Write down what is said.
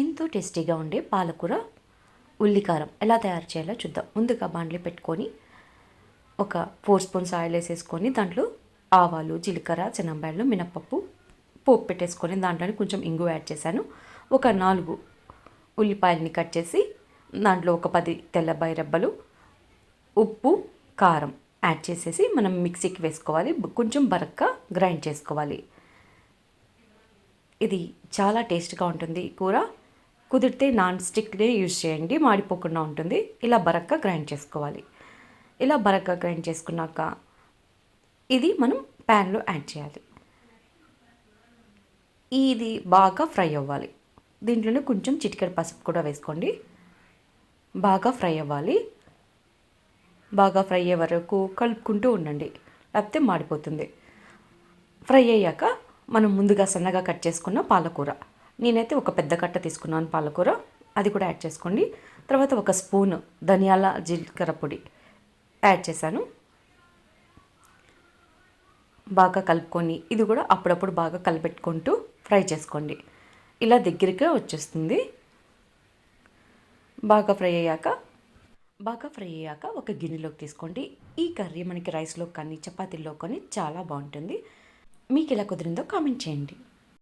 ఎంతో టేస్టీగా ఉండే పాలకూర ఉల్లికారం ఎలా తయారు చేయాలో చూద్దాం. ముందుగా బాండ్లీ పెట్టుకొని ఒక ఫోర్ స్పూన్స్ ఆయిల్ వేసేసుకొని దాంట్లో ఆవాలు జీలకర్ర శనగబాయలు మినప్పప్పు పోపు పెట్టేసుకొని దాంట్లోనే కొంచెం ఇంగు యాడ్ చేశాను. ఒక నాలుగు ఉల్లిపాయలని కట్ చేసి దాంట్లో ఒక పది తెల్లబాయి రెబ్బలు ఉప్పు కారం యాడ్ చేసేసి మనం మిక్సీకి వేసుకోవాలి. కొంచెం బరక్గా గ్రైండ్ చేసుకోవాలి. ఇది చాలా టేస్ట్గా ఉంటుంది ఈ కూర. కుదిరితే నాన్ స్టిక్నే యూజ్ చేయండి మాడిపోకుండా ఉంటుంది. ఇలా బరక్గా గ్రైండ్ చేసుకోవాలి. ఇలా బరక్గా గ్రైండ్ చేసుకున్నాక ఇది మనం ప్యాన్లో యాడ్ చేయాలి. ఇది బాగా ఫ్రై అవ్వాలి. దీంట్లోనే కొంచెం చిటికెడు పసుపు కూడా వేసుకోండి. బాగా ఫ్రై అవ్వాలి. బాగా ఫ్రై అయ్యే వరకు కలుపుకుంటూ ఉండండి. లేకపోతే మాడిపోతుంది. ఫ్రై అయ్యాక మనం ముందుగా సన్నగా కట్ చేసుకున్న పాలకూర. నేనైతే ఒక పెద్ద కట్ట తీసుకున్నాను పాలకూర. అది కూడా యాడ్ చేసుకోండి. తర్వాత ఒక స్పూన్ ధనియాల జీలకర్ర పొడి యాడ్ చేశాను. బాగా కలుపుకొని ఇది కూడా అప్పుడప్పుడు బాగా కలిపెట్టుకుంటూ ఫ్రై చేసుకోండి. ఇలా దగ్గరగా వచ్చేస్తుంది. బాగా ఫ్రై అయ్యాక బాగా ఫ్రై అయ్యాక ఒక గిన్నెలోకి తీసుకోండి. ఈ కర్రీ మనకి రైస్లో కానీ చపాతీల్లో కానీ చాలా బాగుంటుంది. మీకు ఎలా కుదిరిందో కామెంట్ చేయండి.